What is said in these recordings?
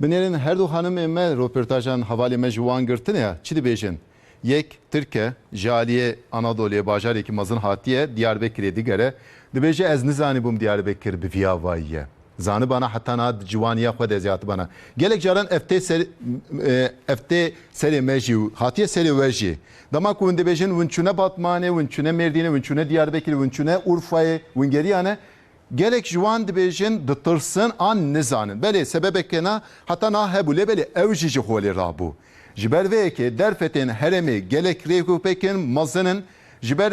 Binerin her du hanım emme röportajan havali me juan girtin ya çidi bejin. Yek Türkiye, Jaliye Anadolu'ya bajar ki mazın hatiye Diyarbakır'e digere. Dibeje ez nizani bum Diyarbakır bi viyavayiye. Zanı bana hatta na civaniye xwe deziyat bana. Gelek jaran efte ser efte seri meji hatiye seri veji. Dama ku dibejin vunçune Batmane, vunçune Merdine, vunçune Diyarbakır, vunçune Urfa'yı, vungeri yani ji wan dibêjin ditirsin an nizanin. Belê sebebeke na heta na hebû lê belê ew jî ji xolê rabû. Ji ber vê yekê derfetên herêmê gelek rêkûpekên mezinin ji ber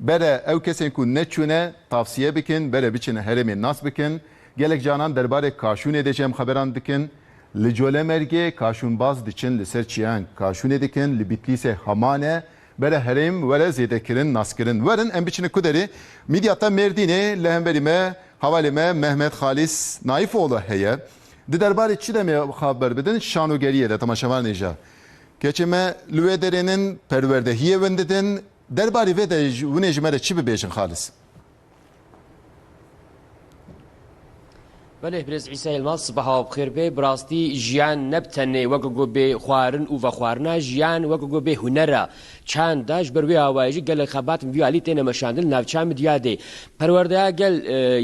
bere ew ku neçûne tavsiye bikin bere biçine herêmê nas bikin gelek canan derbarê kaşûnê de jem xeberan dikin li Colemergê kaşûnbaz diçin li ser çiyan kaşûnê dikin li Bitlisê Hamane bere herim vere zedekirin naskirin. Verin en biçini kuderi midyata merdini lehemberime havalime Mehmet Halis Naifoğlu heye. Diderbari çi demeye haber bedin şanu geriye de tamaşavar neca. Geçime lüvederinin perverdehiye vendedin derbari ve de vunejmere çi bebeşin Halis. بله برز عیسی الماس صباح بخیر به براستی ژیان نبتنه وەکو گۆ بێ خوارن و بە خواردنا ژیان گۆ بێ هوەرە چند داش بەروێ ئاوایژی گەلە خەباتم ویالی تێنە مەشاندن ناوچا مدیادێ پەروەردەیە گەل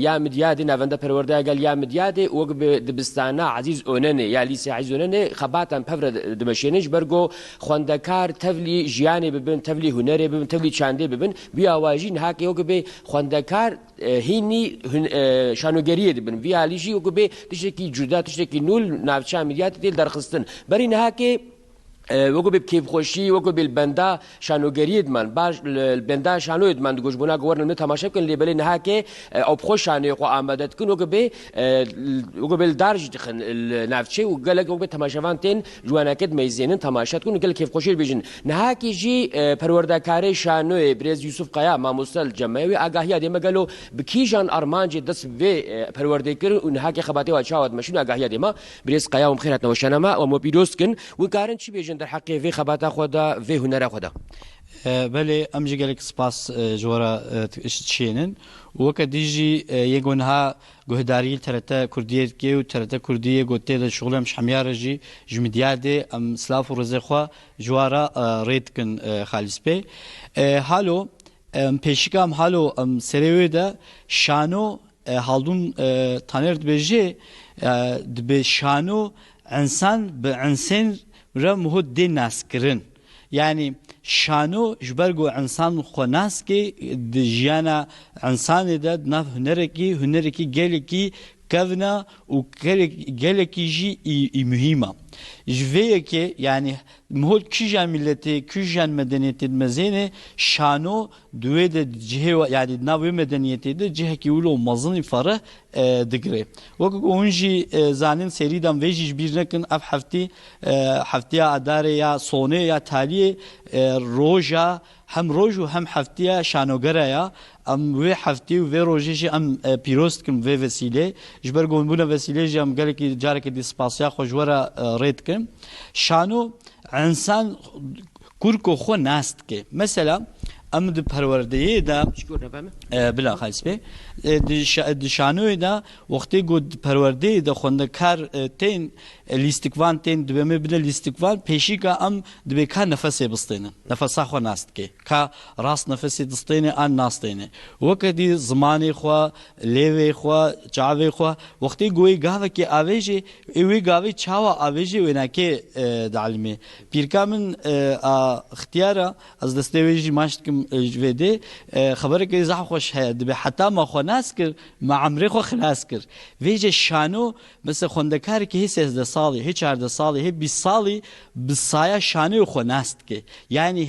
یا مدیادی ناوەندە پەروەردەیە گەل یا مدیادێ وەک دبستانە عزیز ئۆنەنێ یا لیسی عیزۆنەنێ خەباتان پەورە دمەشێنش بەرگۆ خوندەکار تەولی ژیانێ ببن تەولی هوەرێ ببن تەولی چاندێ ببن بیاواژی هاکە وەک بێ خوندەکار هینی شانۆگەریە دەبن ویالیژی وەکو بێ تشتێکی جودا تشتێکی نول ناوچە میلیات دێل دەرخستن بەری نهاکێ وەکو بێ کیفخۆشی وەکو بێ بەندا شانۆگەریتمان باش بەندا شانۆیتمان گۆژبوونا گوەرن من تەماشا بکەن لێ بەلێ نهاکێ ئەو بخۆ شانەیە خۆ ئامادەتکن وەکو بێ وەکو بێ دارژ دخن ناوچەی و گەلک وەک بێ تەماشەوان تێن جوانەکەت مەیزێنن تەماشات کن گەل کیفخۆشی بێژن نهاکیژی پەروەردەکارەی شانۆی برێز یوسف قیا مامۆستەل جەمەوی ئاگاهیا دێمەگەلو بکیژان ئەرمانجی دەست بێ پەروەردەکرد و نهاکی خەباتەوە چاوت مەشون ئاگاهیا دێمە برێز قیاوم خێراتەوە شەنەما ئەو مۆ پیرۆستکن وکارن چی بێژن در حقی وی خباتا خدا وی هنر خدا بله ام جی گلک سپاس جورا شینن وکه دیجی یگونها گهداری ترتا کردیه کی و ترتا کردیه گوته د شغل مش حمیار جی جمدیاده ام سلاف و رزه خو جوارا ریت کن خالص به حالو ام پیشکام حالو ام سریوی ده شانو هالدون تانر دبجه دبه شانو انسان به انسان را مهد دی ناسکرین یعنی شانو جبرگو انسان خو ناس کی د ژیانا انسان د نف هنرکی هنرکی گلکی کەڤنا و kadhna u gerekici i mühima. Jveyeke yani mhol küjen milleti, küjen medeniyeti mezene şano düve de cihe yani navi medeniyeti de cihe ki ulo mazın ifara e, digre. Vakık onji e, zanin seridan vejiş bir nekin af hafti e, haftiya adare ya sone ya taliye e, roja hem roj û hem heftiya şanogera ya em wê heftî û vê rojê jî em pîroz dikin vê vesilê ji ber gonbûna vesilê jî em gelekî carekê dî spasiya xwe ji were rê dikin şano insan kurko xwe nas dike mesela em di perwerdeyê de bila xalis bê di şanoyê de wextê got perwerdeyê de xwendekar tên lîstikvan tên dibe me bine lîstikvan pêşîka em dibe ka nefesê bistênin nefesa xwe nas dike ka rast nefesê distêne an nastêne. Weke dî zimanê xwe lêvê xwe çavê xwe wextê goyê gavekê avê jê wê gavê çawa avê jê wênakê dielmê pîrka min ixtiyara ez destê wê jî maş dikim ji vê dê xeberekê zah xweş heye dibe heta ma xwe nas kir ma emrê xwe xilas kir vê jê şano mesela xwendekareke hê sêzde salî hê çarde salî hê bîst salî bi saya şanê xwe nas dike yani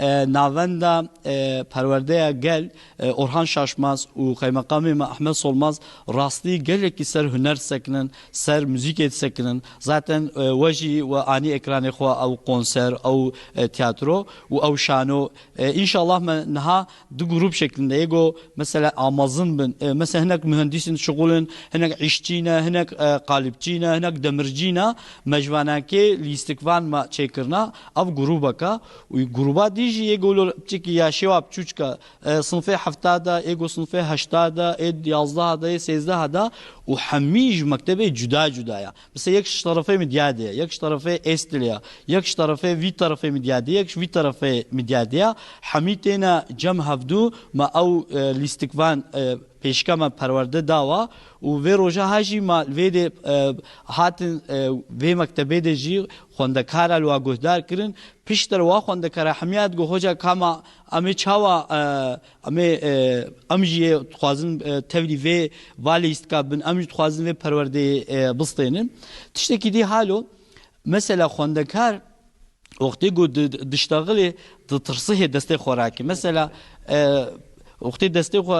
Ee, navenda e, perverdeya gel e, Orhan Şaşmaz u kaymakamı Ahmet Solmaz rastli gelek ki ser hüner sekinin ser müzik et sekinin zaten e, veji ve ani ekranı xwa av konser av tiyatro u av şano inşallah me naha du grup şeklinde ego mesela amazın bin mesela hinek mühendisin şugulun hinek işçine hinek qalibçine hinek demircine mecvanaki listikvan ma çekirna av grubaka u gruba di دیجی یه گولو بچکی یا شوا بچوچکا صنفه هفته دا ایگو صنفه هشتا دا اید یازده دا سیزده دا و همیج مکتبه جدا جدایا مثلا یکش طرفه مدیاده یکش طرفه استلیا یکش طرفه وی طرفه مدیاده یکش وی طرفه مدیاده همیتینا جم هفدو ما او لیستکوان پێشکەمە پەروەەردە داوە و vê roja hajî ma vê de hatin vê mektebê de jî xwendekara wa guhdar kirin pişter wa xwendekara hemiyat gu hoca kama em ê çawa em ê em jî dixwazin tevlî vê valê îstka bin em jî dixwazin vê perwerdeyê bistênin tiştekî dî halo mesela xwendekar وقتی گو دشتاغلی دترسه دسته خوراکی مثلا وقتی دسته خو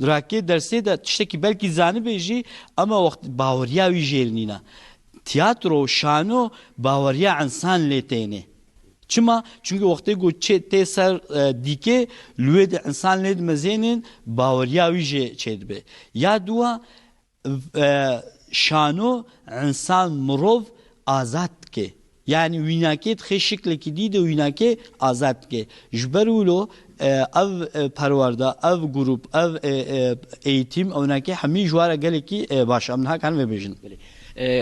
دراکی درسه ده تشتکی بلکی زانی بیجی اما وقت باوریا وی جیرنینا تiyatro şano bavarya insan letene Çima? Çünkü vakti go çe te ser dike lüve de insan led mezenin bavarya wije çedbe ya dua şano insan murov azat ke yani wînakê dixê şiklekî dî de ji ber wilo ev perwarda ev grup ev eğitim ewnakê hemî ji wara gelekî baş em niha kan vebêjin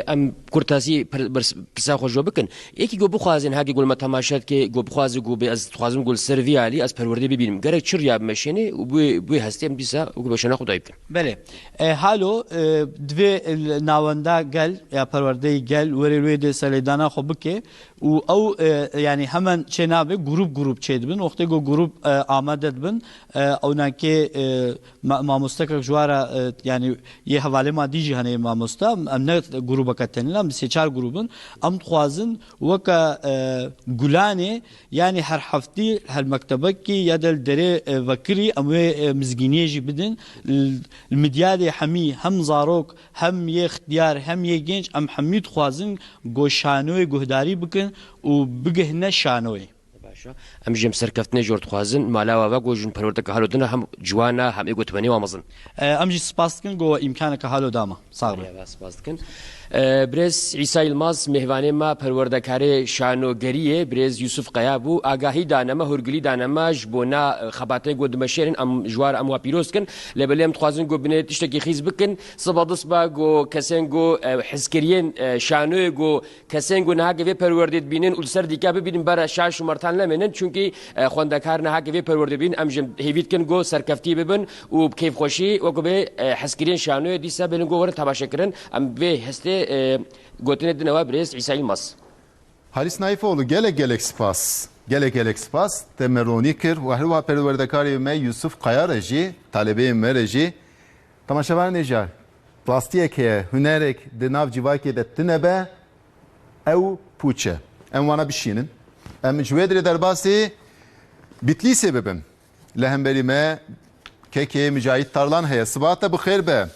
ئەم کورتاسی پرسا خۆشۆ بکەن یەکی گۆ بخوازیێن هاگی گوڵمە تەماشات کێ گۆ بخوازی گو بێ ئەس خوازم گوڵ سەرویالی ئەس پەروەردە ببینم. گەرە چر یا بمەشێنێ و بوێ هەستێم دیسا وگو بەشەنە خدای بکەن. بله هالو دوێ ناوەندا گەل یا پەروەردەی گەل وەرێ وێ دێ سەلێدانا خۆ بکێ و ئەو ینی هەمان چێ نابێ گروپ گروپ چێ دبن وەختی گۆ گروپ ئامادە دبن ئەو ناکێ مامۆستەکە ژوارە ینی یە هەواالێما دیژی هەنەیە مامۆستا. ئەم نە تەنیلام سێ چار گروبن ئەم خوازن وەکە گولانێ ینی هەر هەفتی هەر مەکتتەبەکی یا دەل دەرێ vekirî em wê mizgîniyê jî bidin midyadê hemî hem zarok hem yê xtiyar hem yê genç em hemî dixwazin goşanoyê guhdarî bikin û bigihne şanoyê ئەم ژێم سەرکەفتنی جۆر دخوازن مالاوە گۆژن پەرۆتەکە هەلودنە هەم جوانە هەم گوتمەنی وامەزن. ئەم جی سپاس بکەن گۆ ئیمکانەکە هەلو داما ساغ سپاس بکەن برێز ئیسای ماز میهوانێمە پەروەردەکارێ شانۆگەریە برێز یوسف قیا بوو ئاگاهی دانەمە هورگلی دانەمەش بۆ نا خەباتەی گۆ دمەشێرن ئەم ژوار ئەم وا پیرۆستکن لە بەلێم خوازن گۆ بنێت تشتێکی خیز بکن. سبە دەست با گۆ کەسێن گۆ حزکردێن شانۆیە گۆ کەسێن گۆ نهاگەوێ پەروەردێت بینن و سەر دیکا ببینن بەرە شاش و مەرتان لەمێنن چونکی خوندەکار نهاگەوێ پەروەردەبین ئەم ژم هێویتکن گۆ سەرکەفتی ببن و کەیف خۆشی وەکو بێ حزکردێن شانۆیە دیسا بێن گۆ وەرە تەماشەکردن ئەم بێ هەستێ گوتنێت دنەوە برێز ئیسایی مەس Halis Naifoğlu gelek gelek spas. Gelek gelek spas. Temeroni kir. Ve her va perverdekari me Yusuf Kaya reji. Talebe me reji. Tamaşavar nejar. Plastiyek heye. Hünerek. De nav civaki de tinebe. Ev puçe. Em ji wê dirê derbasî Bitlîsê bibin. Li tarlan heye. Sibata bi xêr be.